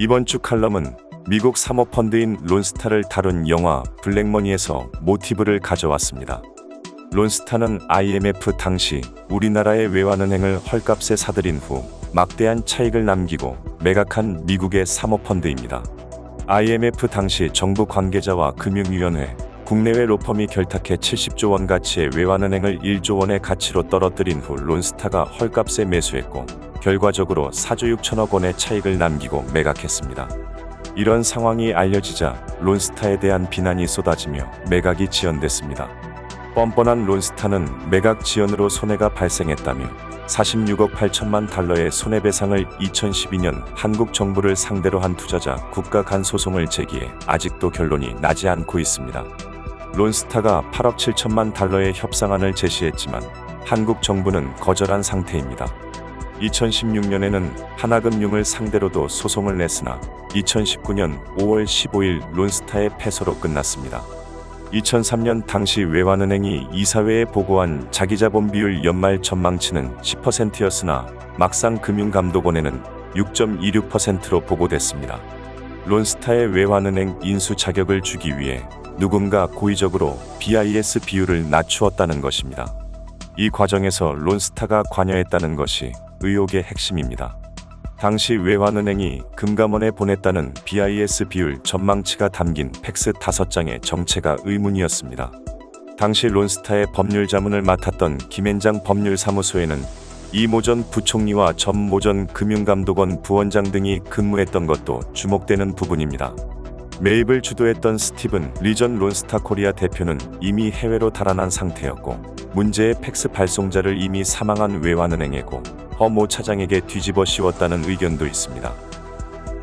이번 주 칼럼은 미국 사모펀드인 론스타를 다룬 영화 블랙머니에서 모티브를 가져왔습니다. 론스타는 IMF 당시 우리나라의 외환은행을 헐값에 사들인 후 막대한 차익을 남기고 매각한 미국의 사모펀드입니다. IMF 당시 정부 관계자와 금융위원회, 국내외 로펌이 결탁해 70조 원 가치의 외환은행을 1조 원의 가치로 떨어뜨린 후 론스타가 헐값에 매수했고 결과적으로 4조 6천억 원의 차익을 남기고 매각했습니다. 이런 상황이 알려지자 론스타에 대한 비난이 쏟아지며 매각이 지연됐습니다. 뻔뻔한 론스타는 매각 지연으로 손해가 발생했다며 46억 8천만 달러의 손해배상을 2012년 한국 정부를 상대로 한 투자자 국가 간 소송을 제기해 아직도 결론이 나지 않고 있습니다. 론스타가 8억 7천만 달러의 협상안을 제시했지만 한국 정부는 거절한 상태입니다. 2016년에는 하나금융을 상대로도 소송을 냈으나 2019년 5월 15일 론스타의 패소로 끝났습니다. 2003년 당시 외환은행이 이사회에 보고한 자기자본 비율 연말 전망치는 10%였으나 막상 금융감독원에는 6.26%로 보고됐습니다. 론스타의 외환은행 인수 자격을 주기 위해 누군가 고의적으로 BIS 비율을 낮추었다는 것입니다. 이 과정에서 론스타가 관여했다는 것이 의혹의 핵심입니다. 당시 외환은행이 금감원에 보냈다는 BIS 비율 전망치가 담긴 팩스 5장의 정체가 의문이었습니다. 당시 론스타의 법률 자문을 맡았던 김앤장 법률사무소에는 이모 전 부총리와 전모 전 금융감독원 부원장 등이 근무했던 것도 주목되는 부분입니다. 매입을 주도했던 스티븐 리전 론스타 코리아 대표는 이미 해외로 달아난 상태였고 문제의 팩스 발송자를 이미 사망한 외환은행이고 허 모 차장에게 뒤집어 씌웠다는 의견도 있습니다.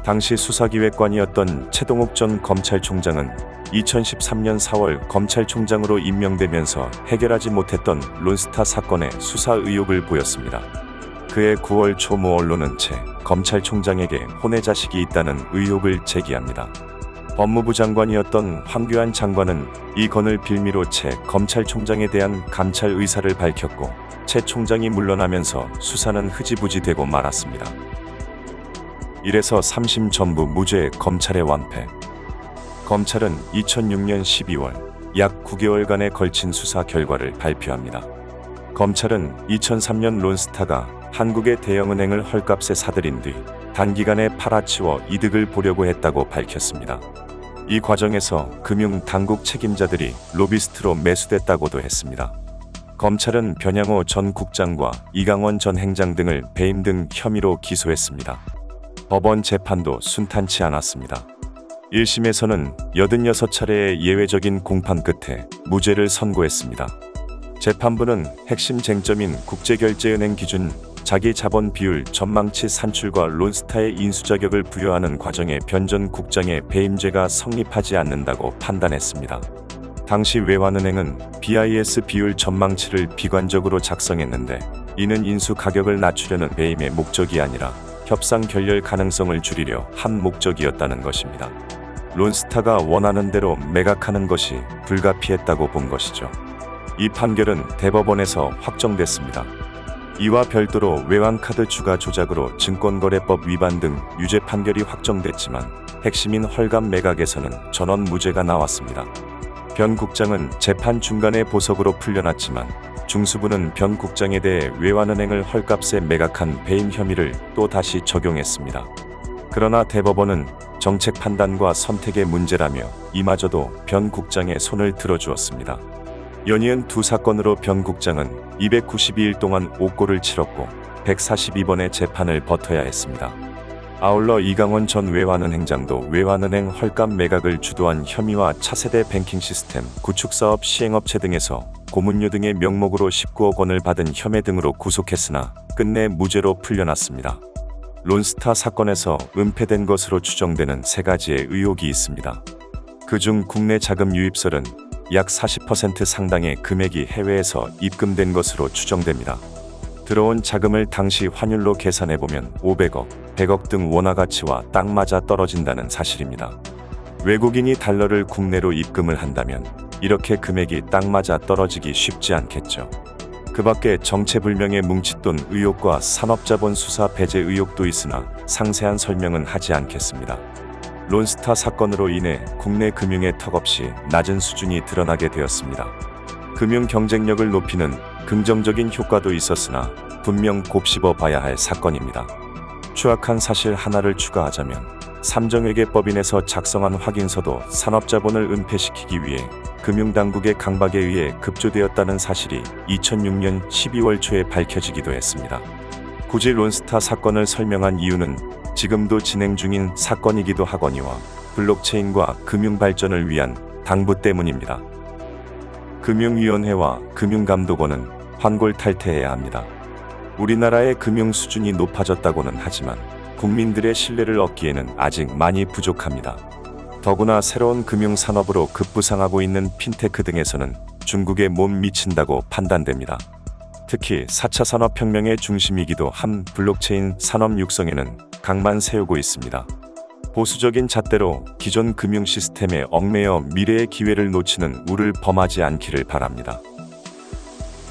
당시 수사기획관이었던 최동욱 전 검찰총장은 2013년 4월 검찰총장으로 임명되면서 해결하지 못했던 론스타 사건의 수사 의혹을 보였습니다. 그해 9월 초 모 언론은 채 검찰총장에게 혼외 자식이 있다는 의혹을 제기합니다. 법무부 장관이었던 황교안 장관은 이 건을 빌미로 채 검찰총장에 대한 감찰 의사를 밝혔고 채 총장이 물러나면서 수사는 흐지부지 되고 말았습니다. 이래서 3심 전부 무죄 검찰의 완패. 검찰은 2006년 12월 약 9개월간에 걸친 수사 결과를 발표합니다. 검찰은 2003년 론스타가 한국의 대형은행을 헐값에 사들인 뒤 단기간에 팔아치워 이득을 보려고 했다고 밝혔습니다. 이 과정에서 금융 당국 책임자들이 로비스트로 매수됐다고도 했습니다. 검찰은 변양호 전 국장과 이강원 전 행장 등을 배임 등 혐의로 기소했습니다. 법원 재판도 순탄치 않았습니다. 1심에서는 86차례의 예외적인 공판 끝에 무죄를 선고했습니다. 재판부는 핵심 쟁점인 국제결제은행 기준 자기 자본 비율 전망치 산출과 론스타의 인수 자격을 부여하는 과정에 변전 국장의 배임죄가 성립하지 않는다고 판단했습니다. 당시 외환은행은 BIS 비율 전망치를 비관적으로 작성했는데 이는 인수 가격을 낮추려는 배임의 목적이 아니라 협상 결렬 가능성을 줄이려 한 목적이었다는 것입니다. 론스타가 원하는 대로 매각하는 것이 불가피했다고 본 것이죠. 이 판결은 대법원에서 확정됐습니다. 이와 별도로 외환카드 주가 조작으로 증권거래법 위반 등 유죄 판결이 확정됐지만 핵심인 헐감 매각에서는 전원 무죄가 나왔습니다. 변 국장은 재판 중간에 보석으로 풀려났지만 중수부는 변 국장에 대해 외환은행을 헐값에 매각한 배임 혐의를 또 다시 적용했습니다. 그러나 대법원은 정책 판단과 선택의 문제라며 이마저도 변 국장의 손을 들어주었습니다. 연이은 두 사건으로 변 국장은 292일 동안 옥고를 치렀고 142번의 재판을 버텨야 했습니다. 아울러 이강원 전 외환은행장도 외환은행 헐값 매각을 주도한 혐의와 차세대 뱅킹 시스템 구축 사업 시행업체 등에서 고문료 등의 명목으로 19억 원을 받은 혐의 등으로 구속했으나 끝내 무죄로 풀려났습니다. 론스타 사건에서 은폐된 것으로 추정되는 세 가지의 의혹이 있습니다. 그중 국내 자금 유입설은 약 40% 상당의 금액이 해외에서 입금된 것으로 추정됩니다. 들어온 자금을 당시 환율로 계산해 보면 500억, 100억 등 원화 가치와 딱 맞아 떨어진다는 사실입니다. 외국인이 달러를 국내로 입금을 한다면 이렇게 금액이 딱 맞아 떨어지기 쉽지 않겠죠. 그 밖에 정체불명의 뭉칫돈 의혹과 산업자본 수사 배제 의혹도 있으나 상세한 설명은 하지 않겠습니다. 론스타 사건으로 인해 국내 금융의 턱없이 낮은 수준이 드러나게 되었습니다. 금융 경쟁력을 높이는 긍정적인 효과도 있었으나 분명 곱씹어 봐야 할 사건입니다. 추악한 사실 하나를 추가하자면 삼정회계법인에서 작성한 확인서도 산업자본을 은폐시키기 위해 금융당국의 강박에 의해 급조되었다는 사실이 2006년 12월 초에 밝혀지기도 했습니다. 굳이 론스타 사건을 설명한 이유는 지금도 진행 중인 사건이기도 하거니와 블록체인과 금융 발전을 위한 당부 때문입니다. 금융위원회와 금융감독원은 환골 탈퇴해야 합니다. 우리나라의 금융 수준이 높아졌다고는 하지만 국민들의 신뢰를 얻기에는 아직 많이 부족합니다. 더구나 새로운 금융 산업으로 급부상하고 있는 핀테크 등에서는 중국에 못 미친다고 판단됩니다. 특히 4차 산업혁명의 중심이기도 한 블록체인 산업 육성에는 강만 세우고 있습니다. 보수적인 잣대로 기존 금융 시스템에 얽매여 미래의 기회를 놓치는 우를 범하지 않기를 바랍니다.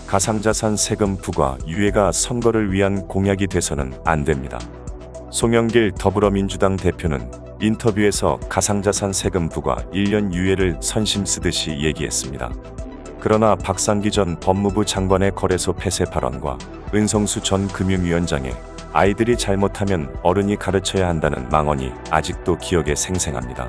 가상자산 세금 부과 유예가 선거를 위한 공약이 돼서는 안 됩니다. 송영길 더불어민주당 대표는 인터뷰에서 가상자산 세금 부과 1년 유예를 선심 쓰듯이 얘기했습니다. 그러나 박상기 전 법무부 장관의 거래소 폐쇄 발언과 은성수 전 금융위원장의 아이들이 잘못하면 어른이 가르쳐야 한다는 망언이 아직도 기억에 생생합니다.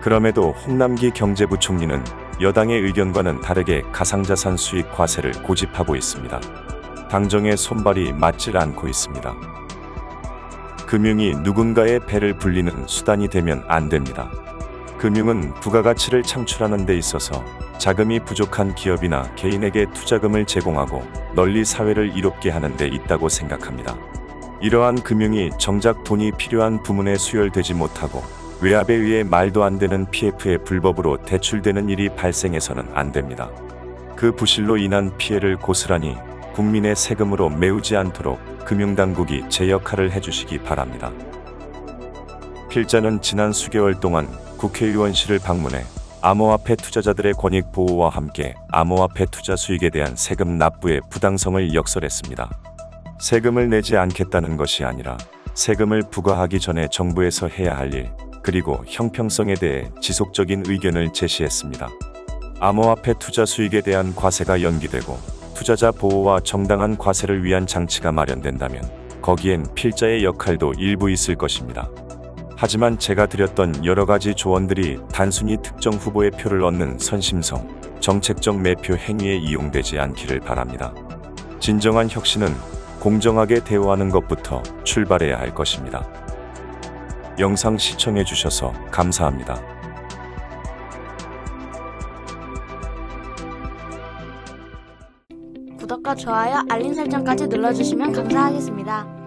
그럼에도 홍남기 경제부총리는 여당의 의견과는 다르게 가상자산 수익 과세를 고집하고 있습니다. 당정의 손발이 맞질 않고 있습니다. 금융이 누군가의 배를 불리는 수단이 되면 안 됩니다. 금융은 부가가치를 창출하는 데 있어서 자금이 부족한 기업이나 개인에게 투자금을 제공하고 널리 사회를 이롭게 하는 데 있다고 생각합니다. 이러한 금융이 정작 돈이 필요한 부문에 수혈되지 못하고 외압에 의해 말도 안 되는 PF에 불법으로 대출되는 일이 발생해서는 안 됩니다. 그 부실로 인한 피해를 고스란히 국민의 세금으로 메우지 않도록 금융당국이 제 역할을 해주시기 바랍니다. 필자는 지난 수개월 동안 국회의원실을 방문해 암호화폐 투자자들의 권익 보호와 함께 암호화폐 투자 수익에 대한 세금 납부의 부당성을 역설했습니다. 세금을 내지 않겠다는 것이 아니라 세금을 부과하기 전에 정부에서 해야 할 일, 그리고 형평성에 대해 지속적인 의견을 제시했습니다. 암호화폐 투자 수익에 대한 과세가 연기되고 투자자 보호와 정당한 과세를 위한 장치가 마련된다면 거기엔 필자의 역할도 일부 있을 것입니다. 하지만 제가 드렸던 여러 가지 조언들이 단순히 특정 후보의 표를 얻는 선심성, 정책적 매표 행위에 이용되지 않기를 바랍니다. 진정한 혁신은 공정하게 대우하는 것부터 출발해야 할 것입니다. 영상 시청해 주셔서 감사합니다. 구독과 좋아요, 알림 설정까지 눌러주시면 감사하겠습니다.